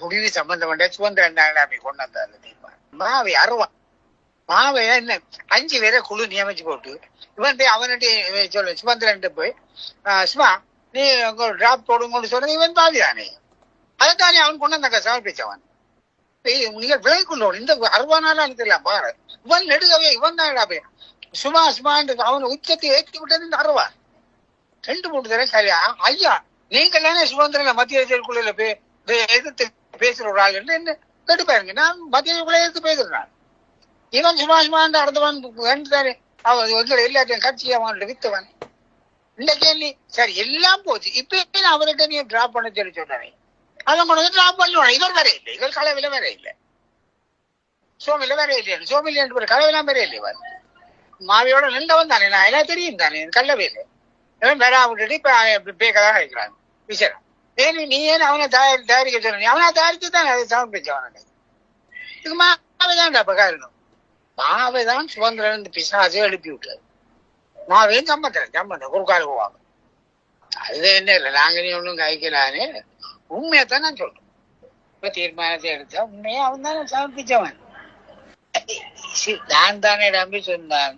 முடிவு சம்பந்தப்பட்ட சுதந்திர தான் அப்படி கொண்டு வந்தாரு தீர்மானம் மாவை அருவான் மாவை என்ன அஞ்சு பேரை குழு நியமிச்சு போட்டு இவன் போய் அவன்கிட்ட சொல்ல சுமந்திரன் போய் "ஆஹ், சும்மா நீ உங்க டிராப் போடுங்கன்னு சொன்னது இவன் பாவி தானே அதைத்தானே அவன் கொண்டு வந்தாங்க சமர்ப்பிச்சவன். நீங்க விலை விளைக்குள்ளோம் இந்த அருவானால தெரியல பாரு. இவன் நெடுகவே இவன் தான் போய் சும்மா சுமான்னு அவன் உச்சத்தை ஏற்றி விட்டது இந்த அருவா. ரெண்டு மூணு தடவை சரியா? ஐயா நீங்க தானே சுதந்திர மத்திய அரசியல் குழுல போய் எதிர்த்து பேசுற ஒரு ஆள் என்று என்ன? கேட்டு பாருங்க நான் மத்திய குழுல பேசுகிறேன் இவன் சும்மா சும்மா அடுத்தவன் தானே அவன் எங்களை எல்லாத்தையும் கட்சி அவன் வித்தவன். இன்னைக்கு நீ சரி எல்லாம் போச்சு. இப்ப நான் அவர்கிட்ட நீ டிராப் பண்ண சொல்லி சொல்றேன் அவன் கொண்டு வந்து டிராப் பண்ணுவான். இவர் வர இல்லை. இவர் கலவையில வர இல்லை. சோமில வேற இல்லையா சோமில ரெண்டு பேர் கலவையெல்லாம் வேற இல்லை இவர். மாவியோட நின்றவன் தானே நான் எல்லாம் தெரியும் தானே. கல்லவே இல்லை இவன் வேற விட்டுட்டு இப்ப பேக்கதான் இருக்கிறான் விசரம் ஏன் நீ ஏன் அவனை தயாரி தயாரிக்க சொன்ன? அவனை தயாரித்து தான் அதை சமர்ப்பிச்சவன் இது மாவை தான்டா இப்ப காரணம். மாவை தான் இந்த பிசாசை எழுப்பி விட்டாரு மாவையும் சம்பந்தம் சம்பந்தம். குறுக்கால் போவாங்க. அது என்ன இல்லை நாங்க நீ ஒன்றும் கைக்கலான்னு உண்மையை தான் நான் சொல்றேன் இப்ப தீர்மானத்தை எடுத்தா உண்மையை அவன் தானே சமர்ப்பிச்சவன். நான் தானே நம்பி சொன்னான்.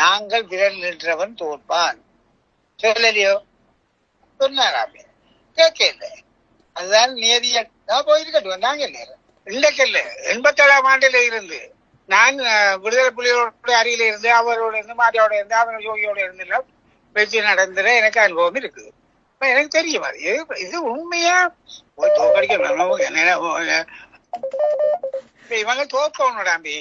நாங்கள் விரல் நின்றவன் தோற்பான். சொல்லலையோ? சொன்னாராமே. கேட்கல அதுதான் நேரிய நான் போயிருக்கட்டும் நாங்க இல்லை இன்றைக்கல்ல எண்பத்தேழாம் ஆண்டுல இருந்து நான் விடுதலை புலிகளோட அருகில இருந்து அவரோட இருந்து மாரியோட இருந்து அவர் யோகியோட இருந்து எல்லாம் பேச்சு நடந்துற எனக்கு அனுபவம் இருக்குது எனக்கு தெரியும் அது இது- உண்மையா தோக்கடிக்க இவங்க தோக்கணும் தம்பி